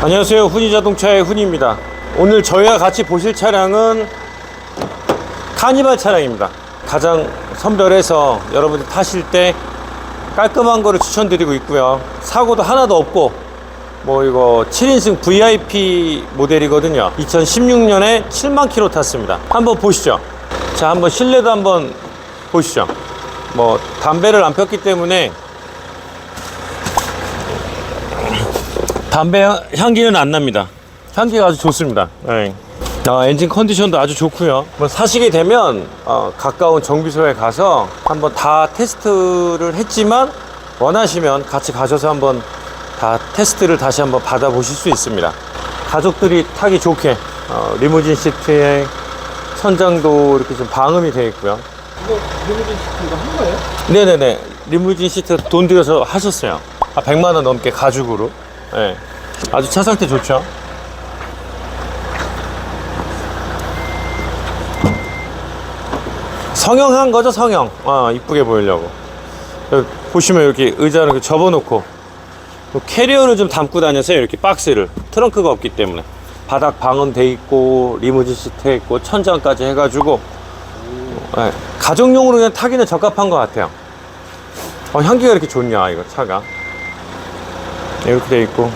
안녕하세요. 훈이 자동차의 훈이입니다. 오늘 저희와 같이 보실 차량은 카니발 차량입니다. 가장 선별해서 여러분들 타실 때 깔끔한 거를 추천드리고 있고요. 사고도 하나도 없고 뭐 이거 7인승 VIP 모델이거든요. 2016년에 7만 킬로 탔습니다. 한번 보시죠. 자, 한번 실내도 한번 보시죠. 뭐 담배를 안 폈기 때문에 담배 향- 향기는 안 납니다. 향기가 아주 좋습니다. 네. 아, 엔진 컨디션도 아주 좋고요. 뭐 사시게 되면 어, 가까운 정비소에 가서 한번 다 테스트를 했지만 원하시면 같이 가셔서 한번 다 테스트를 다시 한번 받아보실 수 있습니다. 가족들이 타기 좋게 어, 리무진 시트에 천장도 이렇게 좀 방음이 되어 있고요. 이거 리무진 시트 이거 한 거예요? 네네네. 리무진 시트 돈 들여서 하셨어요. 아, 100만 원 넘게 가죽으로. 네. 아주 차 상태 좋죠. 성형한 거죠, 성형. 아, 이쁘게 보이려고. 보시면 이렇게 의자를 이렇게 접어놓고 또 캐리어를 좀 담고 다녀서요, 이렇게 박스를. 트렁크가 없기 때문에. 바닥 방음돼 있고, 리무진 시트 있고, 천장까지 해가지고 네, 가정용으로 그냥 타기는 적합한 것 같아요. 어, 향기가 이렇게 좋냐, 이거 차가. 이렇게 돼 있고.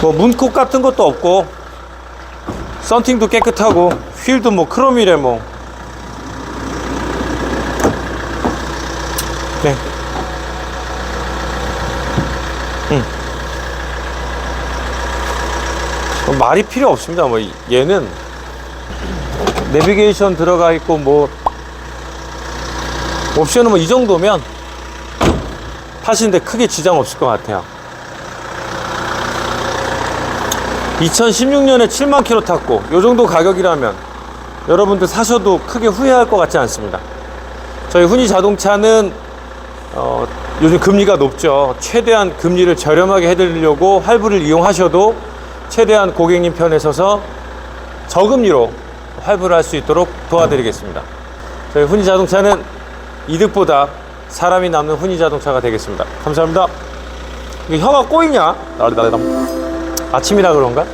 뭐, 문콕 같은 것도 없고, 썬팅도 깨끗하고, 휠도 뭐, 크롬이래, 뭐. 네. 음. 뭐 말이 필요 없습니다. 뭐, 얘는 내비게이션 들어가 있고 뭐 옵션은 뭐 이 정도면 타시는데 크게 지장 없을 것 같아요. 2016년에 7만 킬로 탔고 이 정도 가격이라면 여러분들 사셔도 크게 후회할 것 같지 않습니다. 저희 훈이 자동차는 어, 요즘 금리가 높죠. 최대한 금리를 저렴하게 해드리려고 할부를 이용하셔도 최대한 고객님 편에 서서 저금리로 할부를 할 수 있도록 도와드리겠습니다. 저희 훈이 자동차는 이득보다 사람이 남는 훈이 자동차가 되겠습니다. 감사합니다. 혀가 꼬이냐? 아침이라 그런가?